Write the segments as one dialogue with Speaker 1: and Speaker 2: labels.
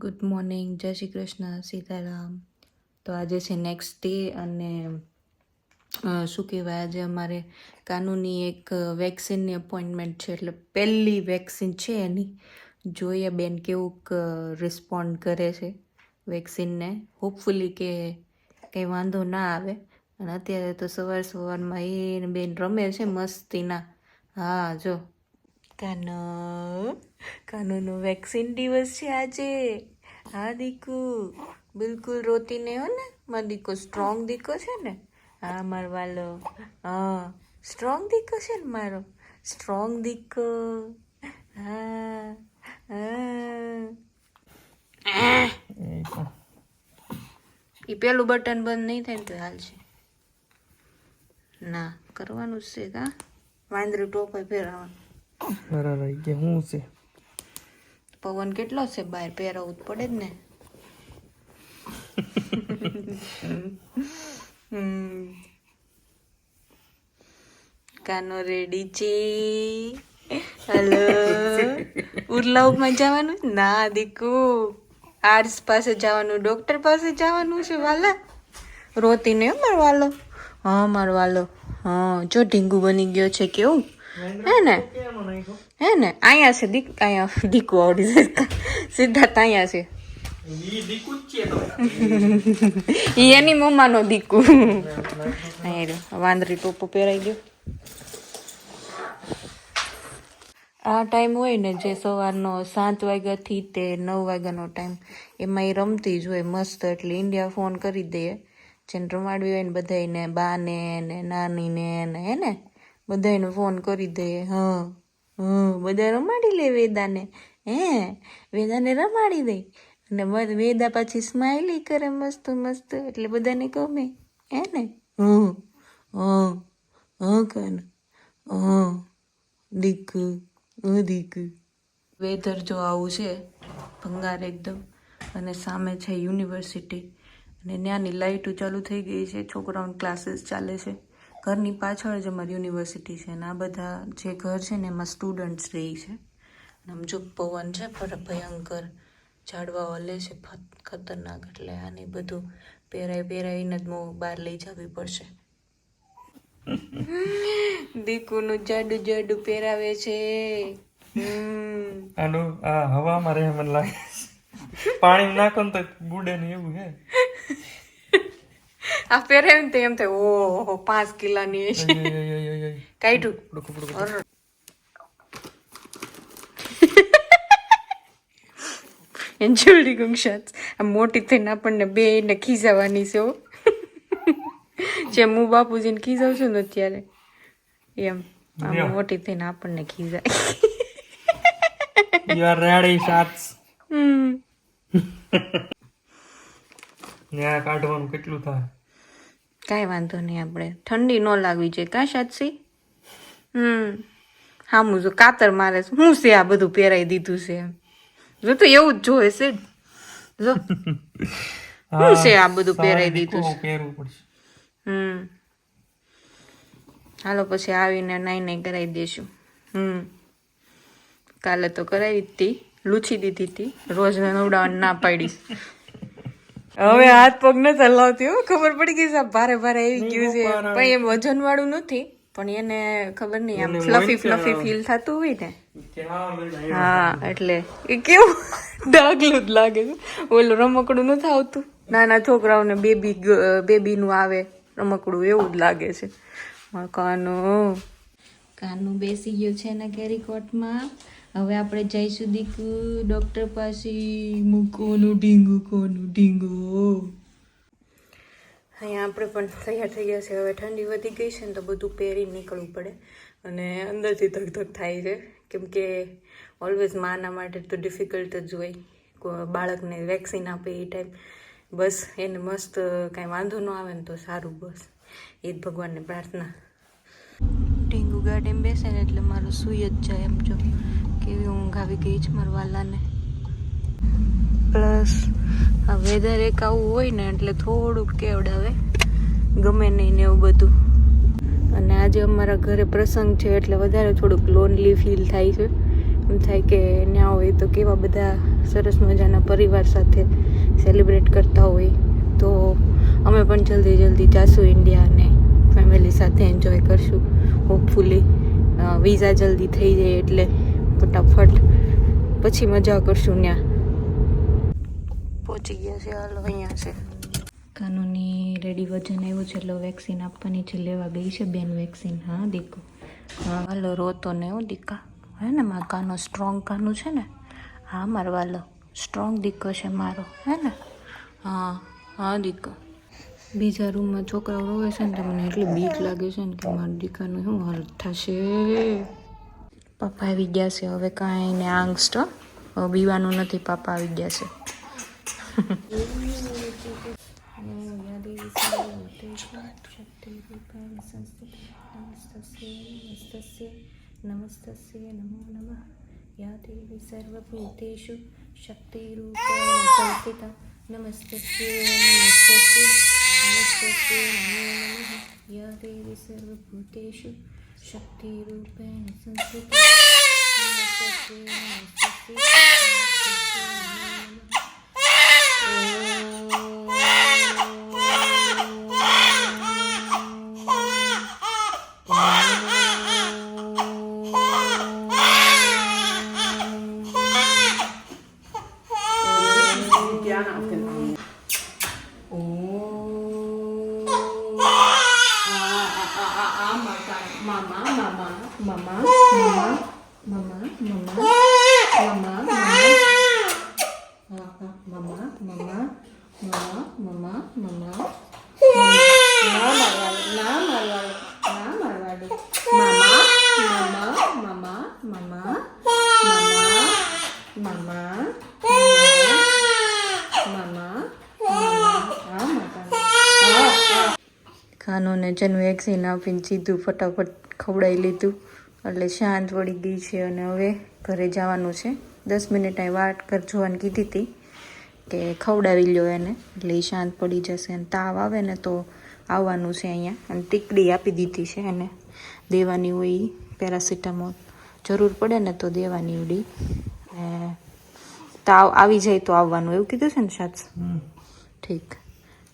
Speaker 1: Good morning, જય શ્રી કૃષ્ણ, સીતારામ. તો આજે છે નેક્સ્ટ ડે અને શું કહેવાય, આજે અમારે કાનૂની એક વેક્સિનની અપોઇન્ટમેન્ટ છે, એટલે પહેલી વેક્સિન છે એની. જોઈએ બેન કેવુંક રિસ્પોન્ડ કરે છે વેક્સિનને હોપફુલી કે કંઈ વાંધો ના આવે. અને અત્યારે તો સવાર સવારમાં એ બેન રમે છે, મસ્તીના. હા, જો. કાનો? કાનોનો વેક્સિન દિવસ છે આજે. હા, દીકુ? બિલકુલ રોતી નહીં હો ને. મારો દીકો સ્ટ્રોંગ દીકો છે ને. હા, મારો વાલો. હા સ્ટ્રોંગ દીકો છે ને મારો. સ્ટ્રોંગ દીકો. હા હા. એ પેલું બટન બંધ નહીં થાય તો તો હાલશે ના, કરવાનું છે કા? વાંદરું ટોપાઈ ફેરવવાનું.
Speaker 2: બરાબર કે શું છે?
Speaker 1: પવન કેટલો છે? બહાર પહેરવું જ પડે જ ને. કાનો રેડી છે? હલો ઉરલાવમાં જવાનું ના દીકુ. આર્ટ્સ પાસે જવાનું ડોક્ટર પાસે જવાનું છે વાલા. રોતી ને મારો વાલો? હા મારો વાલો. હા જો ઢીંગુ બની ગયો છે કેવું? હે ને? હે ને? અહીંયા છે દીક અહીંયા દીકુ આવડી સિદ્ધાર્થ અહીંયા છે. ઈ એની મમ્માનો દીકુ. અહીંયા વાંદરી ટોપો પહેરાઈ ગયો. આ ટાઈમ હોય ને જે સવારનો સાત વાગ્યાથી તે નવ વાગ્યાનો ટાઈમ એમાં એ રમતી જ હોય મસ્ત. એટલે ઇન્ડિયા ફોન કરી દઈએ. જેને રમાડવી હોય ને બધાને બાને ને નાનીને ને હે ને? બધાને ફોન કરી દે, હા હં બધા રમાડી લે વેદાને, હે, વેદાને રમાડી દે. અને વેદા પાછી સ્માઇલી કરે મસ્ત મસ્ત, એટલે બધાને ગમે, હે ને? હં હં હં કાન હં દીક દીકુ. વેધર જો આવું છે, ભંગાર એકદમ, અને સામે છે યુનિવર્સિટી, અને ત્યાંની લાઇટો ચાલુ થઈ ગઈ છે, છોકરાઓની ક્લાસીસ ચાલે છે. ઘરની પાછળ જ અમારી યુનિવર્સિટી છે અને આ બધા જે ઘર છે ને એમાં સ્ટુડન્ટ્સ રહી છે. અને આમ જો પવન છે પર ભયંકર ઝાડવા હલે છે ખતરનાક એટલે આને બધું પહેરાઈ પહેરાઈને જ મોં બહાર લઈ જવી પડશે. દીકુનું જાડુ જાડુ પહેરાવે છે. હમ.
Speaker 2: આનું આ હવામાં રહે મને લાગે પાણી નાખો ને તો બુડે ને એવું હે.
Speaker 1: આ પહેરાવે ને તો એમ થાય ઓહો પાંચ કિલાની
Speaker 2: અય.
Speaker 1: કાઢ્યું. એન્જોલી ગુંગશાત આ મોટી થઈને આપણને બે ને ખીજાવાની છે જેમ હું બાપુજીને ખીજાવું છું ને અત્યારે એમ આમ મોટી થઈને આપણને ખીજાય
Speaker 2: You are ready, shots.
Speaker 1: હમ
Speaker 2: ને આ કાઢવાનું કેટલું થાય
Speaker 1: કાંઈ વાંધો નહીં આપણે. ઠંડી ન લાગવી જોઈએ. કાં સાચી? હમ. હા હું જો કાતર મારે હું છે આ બધું પહેરાઈ દીધું છે જો તો એવું જ જોવે છે. જો. શું છે આ બધું પહેરાઈ દીધું છે? હમ. હાલો પછી આવીને નાઈ નાઈ કરાવી દઈશું હમ. કાલે તો કરાવી હતી લૂછી દીધી હતી રોજ નવડાવવાની ના પાડીશ. હવે હાથ પગ ન ચલાવતી હો ખબર પડી ગઈ સાહેબ ભારે ભારે આવી ગયું છે. પણ એ વજન વાળું નથી પણ એને ખબર નહીં આમ ફ્લફી ફ્લફી ફીલ થતું હોય ને. હા એટલે એ કેવું? ડાગલું જ લાગે છે. ઓલું રમકડું નથી આવતું? નાના છોકરાઓને બેબી બેબીનું આવે રમકડું એવું જ લાગે છે. કાનું. કાનું બેસી ગયું છે એના કેરીકોટમાં. હવે આપણે જઈશું દીકુ ડૉક્ટર પાસે મૂકોનું ઢીંગુ કોનું ઢીંગુ અહીંયા આપણે પણ તૈયાર થઈ ગયા છે. હવે ઠંડી વધી ગઈ છે ને તો બધું પહેરી નીકળવું પડે. અને અંદરથી ધક ધક થાય છે. કેમ કે ઓલવેઝ માના માટે તો ડિફિકલ્ટ જ હોય. બાળકને વેક્સિન આપે એ ટાઈમ બસ એને મસ્ત કાંઈ વાંધો ન આવે ને તો સારું બસ. એ જ ભગવાનને પ્રાર્થના. ઢીંગુ ગાર્ડ એમ બેસે ને એટલે મારું સુઈ જ જાય એમ જો. કેવી ઊંઘ આવી ગઈ છે મારા વાલાને. પ્લસ આ વેધર એક આવું હોય ને એટલે થોડુંક કેવડાવે. ગમે નહીં ને એવું બધું. અને આજે અમારા ઘરે પ્રસંગ છે એટલે વધારે થોડુંક લોનલી ફીલ થાય છે. એમ થાય કે ન્યા હોય તો કેવા બધા સરસ મજાના પરિવાર સાથે સેલિબ્રેટ કરતા હોય. તો અમે પણ જલ્દી જલ્દી જાશું ઇન્ડિયા અને ફેમિલી સાથે એન્જોય કરશું હોપફુલી વિઝા જલ્દી થઈ જાય એટલે. પછી મજા કરશું ત્યાં પહોંચી ગયા છે હાલ અહીંયા છે. કાનૂની રેડી વજન આવ્યું છે એટલે વેક્સિન આપવાની છે લેવા ગઈ છે બેન વેક્સિન હા દીકો? હા હાલો રોતો ને હું દીકા. હે ને મારા કાનો સ્ટ્રોંગ કાનું છે ને? હા મારો વાલો. સ્ટ્રોંગ દીકો છે મારો. હે ને? હા હા દીકો. બીજા રૂમમાં છોકરાઓ રોવે છે ને તો મને એટલી બીક લાગે છે ને કે મારા દીકાનું શું હાલ થશે? પપ્પા આવી ગયા છે. હવે કાંઈ ને આંગસ્ટ બીવાનું નથી, પપ્પા આવી ગયા છે. નમસ્તસ્ય નમો નમ યા દેવી સર્વભૂતેષુ શક્તિરૂપેણ સંસ્થિતા નમસ્તસ્ય નમસ્તસ્ય નમસ્તસ્ય નમો નમઃ યા દેવી સર્વભૂતેષુ શક્તિરૂપેણ સંસ્થિતા ખાનોને જન વેક્સિન આપીને સીધું ફટાફટ ખવડાવી લીધું. એટલે શાંત પડી ગઈ છે અને હવે ઘરે જવાનું છે. દસ મિનિટ અહીં વાટ કર જોવાની કીધી હતી કે ખવડાવી લ્યો એને. એટલે એ શાંત પડી જશે અને તાવ આવે ને તો આવવાનું છે અહીંયા. અને ટીકડી આપી દીધી છે એને. દેવાની હોય પેરાસિટામોલ. જરૂર પડે ને તો દેવાની ઉડી. ને તાવ આવી જાય તો આવવાનું. એવું કીધું છે ને સાચ ઠીક.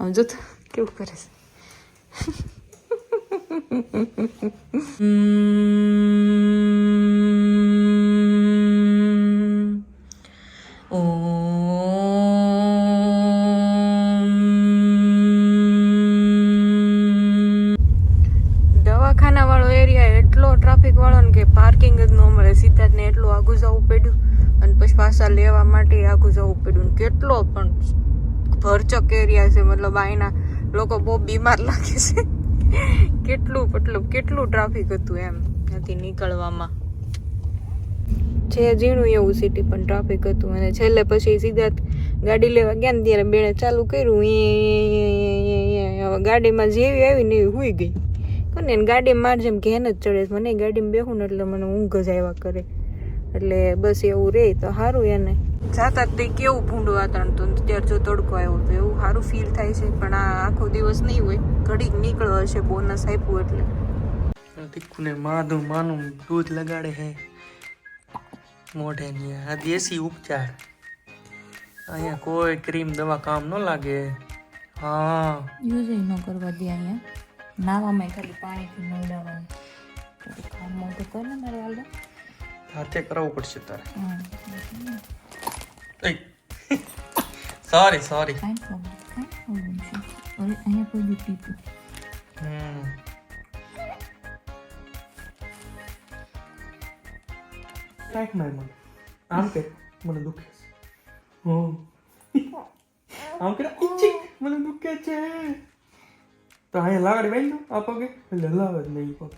Speaker 1: સમજો તો કેવું કરે છે. દવાખાના વાળો એરિયા એટલો ટ્રાફિક વાળો ને કે પાર્કિંગ જ ન મળે. સિદ્ધાર્થ ને એટલું આગું જવું પડ્યું. અને પછી પાછા લેવા માટે આગું જવું પડ્યું. કેટલો પણ ભરચક એરિયા છે. મતલબ અહીંના લોકો બહુ બીમાર લાગે છે. કેટલું, મતલબ કેટલું ટ્રાફિક હતું એમ. નથી નીકળવામાં. છે, ઝીણું એવું સિટી પણ ટ્રાફિક હતું અને છેલ્લે પછી સીધા ગાડી લેવા ગયા ને ત્યારે બેણે ચાલુ કર્યું હવે ગાડીમાં જેવી આવી ને એવી હુઈ ગઈ. કોને ગાડી માર જેમ ઘેન જ ચડે મને ગાડીમાં બેહું ને એટલે મને ઊંઘ જ આવ્યા કરે. એટલે બસ એવું રહે તો સારું એને. જાતા તે કેવું ભૂંડું વાતાવરણ હતું ત્યારે જો તડકો આવ્યો તો એવું સારું ફીલ થાય છે, પણ આ આખો દિવસ નહીં હોય, ઘડીક નીકળો હશે બોનસ આપ્યું એટલે.
Speaker 2: દીકુને માધું, માનું દૂધ લગાડે હે. મોઢે ની આ દેશી ઉપચાર. અહીંયા કોઈ ક્રીમ દવા કામ ન લાગે. હા.
Speaker 1: યુઝ ન કરવા દે અહીંયા. નાવામાં ખાલી પાણીથી નવડાવવાનું. કામ મોટું કર ને મારે હાલ.
Speaker 2: હાથે કરાવવું પડશે તારે. સોરી સોરી
Speaker 1: અહીંયા કોઈ દીપી
Speaker 2: હમ. કાંઈક નહીં મને આમ કે મને દુખે છે આમ કે ઈચી મને દુખે છે તો અહીંયા લાગડી બેન આ પગે એટલે લાવે જ નહીં પગ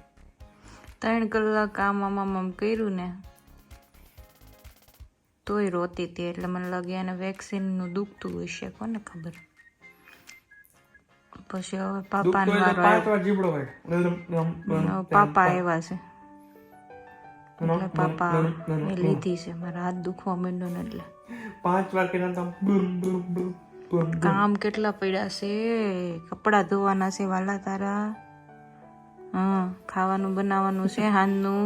Speaker 1: ત્રણ કલાક આમ આમ આમ કર્યું ને તોય રોતી હતી એટલે મને લાગે એને વેક્સિનનું દુખતું હશે કોને ખબર પછી હવે
Speaker 2: પાપા
Speaker 1: પાપાનો વારો પાપા આવ્યા છે એટલે પાપા એ લીધી છે મારા હાથ દુખવા માંડ્યો ને એટલે
Speaker 2: પાંચ વાર કર્યા તો બમ બમ બુમ.
Speaker 1: કામ કેટલા પડ્યા છે કપડાં ધોવાના છે વાલા તારા હા ખાવાનું બનાવવાનું છે હાનનું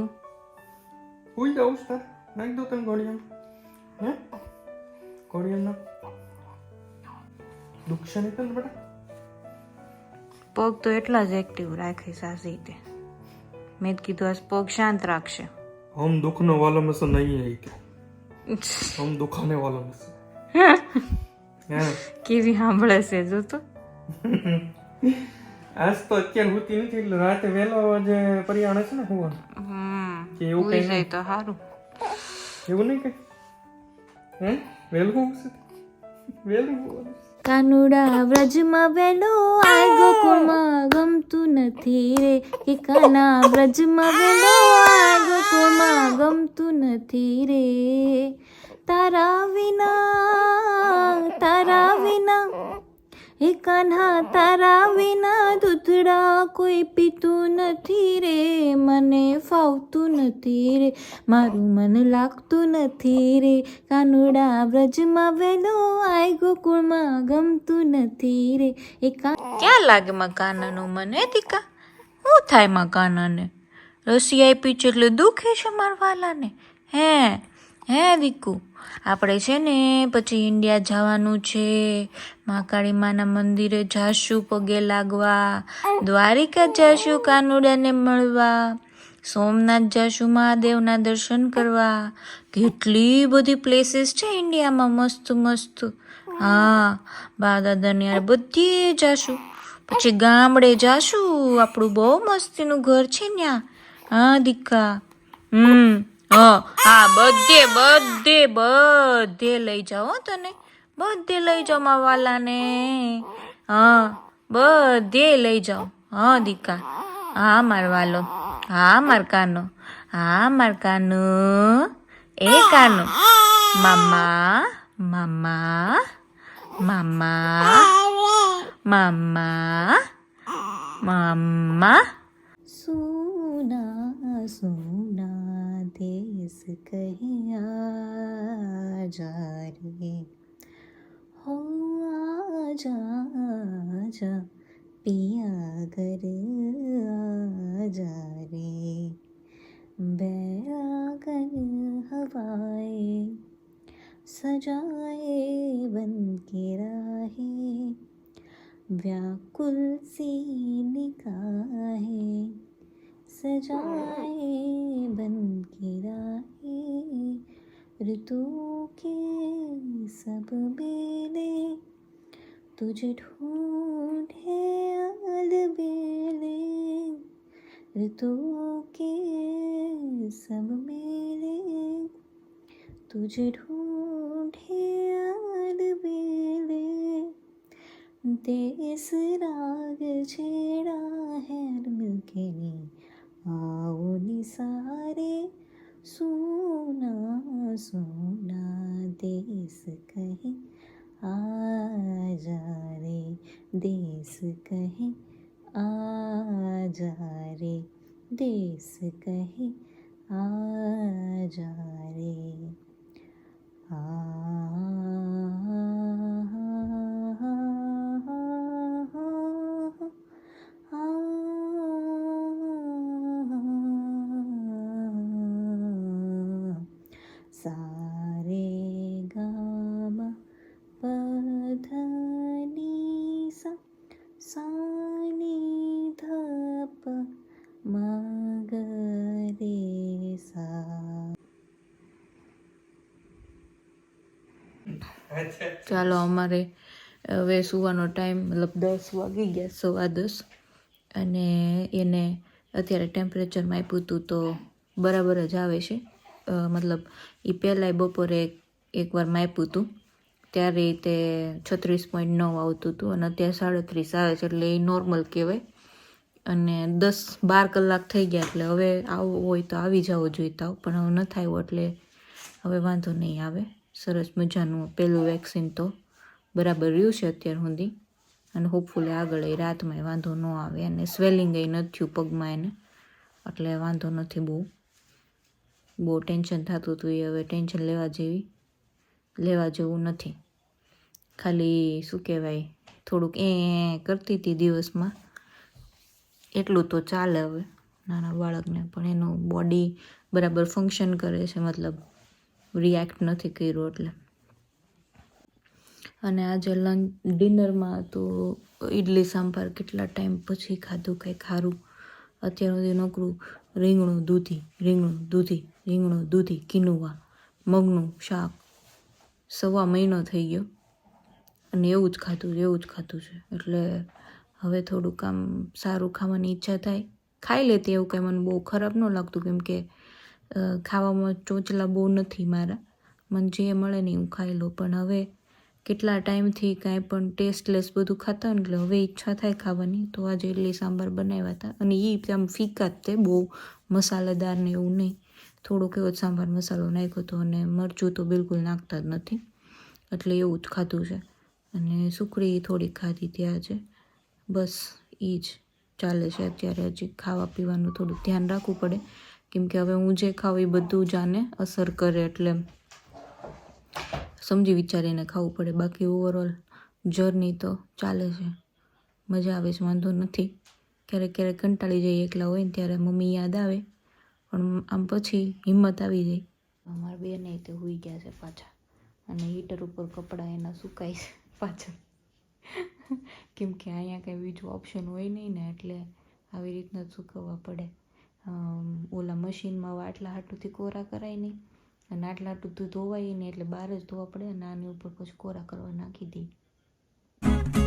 Speaker 2: હોઈ જાઉં સર નાખી દો તને ગોળિયા હે ગોળિયા નાખ દુખશે નહીં તને બેટા
Speaker 1: પગ તો એટલા જ એક્ટિવ રાખે સાસી તે મેં કીધું આ પગ શાંત રાખશે
Speaker 2: हम दुखने वालों में से नहीं है क्या हम दुखाने वालों में से हैं?
Speaker 1: કેવી સાંભળે છે જો તો
Speaker 2: આજ તો અત્યારે હોતી નથી એટલે રાતે વહેલો જે પરિયાણ છે ને હોવાનું
Speaker 1: હમ
Speaker 2: કે એવું
Speaker 1: ઉઈ
Speaker 2: કઈ
Speaker 1: જાય તો સારું
Speaker 2: એવું નહીં કઈ હે વહેલું હોવું છે વહેલું હોવાનું
Speaker 1: કાનુડા વ્રજમાં વેલો આ ગોકુળમાં ગમતું નથી રે કે કાના વ્રજમાં વેલો આ ગોકુળમાં ગમતું નથી રે. તારા વિના તારા વિના હે કાન્હા તારા વિના દૂધડા કોઈ પીતું નથી રે, મને ફાવતું નથી રે, મારું મન લાગતું નથી રે. કાનુડા વ્રજમાં વેલો આય ગોકુળમાં ગમતું નથી રે. એ ક્યાં લાગે માં કાનાનું મને, દીકા? શું થાયમાં કાનાને? રસી આપી છે એટલે દુઃખે છે મારવાલાને હે હે દીકુ? આપણે છે ને પછી ઇન્ડિયા જવાનું છે. મહાકાળી માના મંદિરે જાશું પગે લાગવા, દ્વારિકા જાશું કાનુડાને મળવા, સોમનાથ જાશું મહાદેવના દર્શન કરવા. કેટલી બધી પ્લેસીસ છે ઇન્ડિયામાં મસ્ત મસ્ત. હા બા દાદાની બધીએ જાશું પછી ગામડે જાશું આપણું બહુ મસ્તીનું ઘર છે ત્યાં હા, દીકા. હમ. હા હા, બધે બધે બધે લઈ જાઓ તને. બધે લઈ જાઓ માવાલાને વાલાને. હા, બધે લઈ જાઓ. હા, દીકા. હા, માર વાલો. હા, માર કાનો. હા, માર કાનો. એ કાનો. મામા મામા મામા મામા મામા. સુના સુના. देस कहीं आ जा रे हो आ जा आ जा पिया घर आ जा रे बैरागन हवाए सजाए बन के राहे व्याकुल सी निकाहे सजाए, बन राहे। ऋतु के सब बेले तुझे ढूंढे अलबेले ऋतु के सब मेले तुझे ढूंढे अलबेले देश राग छेड़ा है मिलके ने आओ निसारे, सोना सोना देश कहे। आजा रे देश कहे। आजा रे देश कहे। आजा रे સારે ચાલો અમારે, હવે સુવાનો ટાઈમ મતલબ દસ વાગી ગયા, સવા દસ. અને એને અત્યારે ટેમ્પરેચરમાં આપ્યું હતું તો બરાબર જ આવે છે. મતલબ એ પહેલાંય બપોરે એકવાર માપ્યું હતું. ત્યારે તે છત્રીસ પોઈન્ટ નવ આવતું હતું અને અત્યારે સાડત્રીસ આવે છે એટલે એ નોર્મલ કહેવાય. અને દસ બાર કલાક થઈ ગયા એટલે હવે આવવું હોય તો આવી જવો જોઈએ તાવ, પણ હવે નથી આવ્યો એટલે હવે વાંધો નહીં આવે. સરસ મજાનું પહેલું વેક્સિન તો બરાબર રહ્યું છે અત્યાર સુધી. અને હોપફુલી આગળ એ રાતમાં વાંધો ન આવે અને સ્વેલિંગ એ નથી થયું પગમાં એને. એટલે વાંધો નથી બહુ. બહુ ટેન્શન થતું હતું એ હવે ટેન્શન લેવા જેવી, લેવા જેવું નથી. ખાલી શું કહેવાય, થોડુંક એ કરતી હતી દિવસમાં. એટલું તો ચાલે હવે નાના બાળકને પણ એનું બોડી બરાબર ફંક્શન કરે છે, મતલબ રિએક્ટ નથી કર્યું એટલે. અને આજે લંચ ડિનરમાં તો ઇડલી સાંભાર કેટલા ટાઈમ પછી ખાધું કંઈ ખારું અત્યાર સુધી નોકરું, રીંગણું, દૂધી રીંગણું દૂધી રીંગણું, દૂધી કિનુવા મગનું શાક. સવા મહિનો થઈ ગયો. અને એવું જ ખાધું, એવું જ ખાધું છે. એટલે હવે થોડુંક આમ સારું ખાવાની ઈચ્છા થાય. ખાઈ લેતી એવું કંઈ મને બહુ ખરાબ ન લાગતું કેમ કે ખાવામાં ચોચલા બહુ નથી મારા. મને જે મળે ને હું ખાઈ લઉં પણ હવે કેટલા ટાઈમથી કાંઈ પણ ટેસ્ટલેસ બધું ખાતા એટલે હવે ઈચ્છા થાય ખાવાની. તો આજે ઇડલી સાંભાર બનાવ્યા હતા. અને એ આમ ફીકા જ તે, બહુ મસાલેદાર ને એવું નહીં. થોડોક એવો જ સાંભાર મસાલો નાખ્યો હતો અને મરચું તો બિલકુલ નાખતા જ નથી. એટલે એવું જ ખાધું છે. અને સુખડી થોડી ખાધી ત્યાં છે બસ એ જ ચાલે છે અત્યારે. હજી ખાવા પીવાનું થોડું ધ્યાન રાખવું પડે. કેમ કે હવે હું જે ખાઉં એ બધું જ આને અસર કરે એટલે સમજી વિચારીને ખાવું પડે. બાકી ઓવરઓલ જર્ની તો ચાલે છે. મજા આવે છે, વાંધો નથી. ક્યારેક ક્યારેક કંટાળી જઈએ એકલા હોય ને ત્યારે મમ્મી યાદ આવે, પણ આમ પછી હિંમત આવી જાય. અમારા બેને તે હોઈ ગયા છે પાછા અને હીટર ઉપર કપડાં એના સુકાય છે પાછળ કેમ કે અહીંયા કંઈ બીજું ઓપ્શન હોય નહીં ને એટલે આવી રીતના સૂકવવા પડે. ઓલા મશીનમાં આટલા હાટુંથી કોરા કરાય નહીં અને આટલા હાટું તો ધોવાય નહીં એટલે બહાર જ ધોવા પડે અને આની ઉપર પછી કોરા કરવા નાખી દઈએ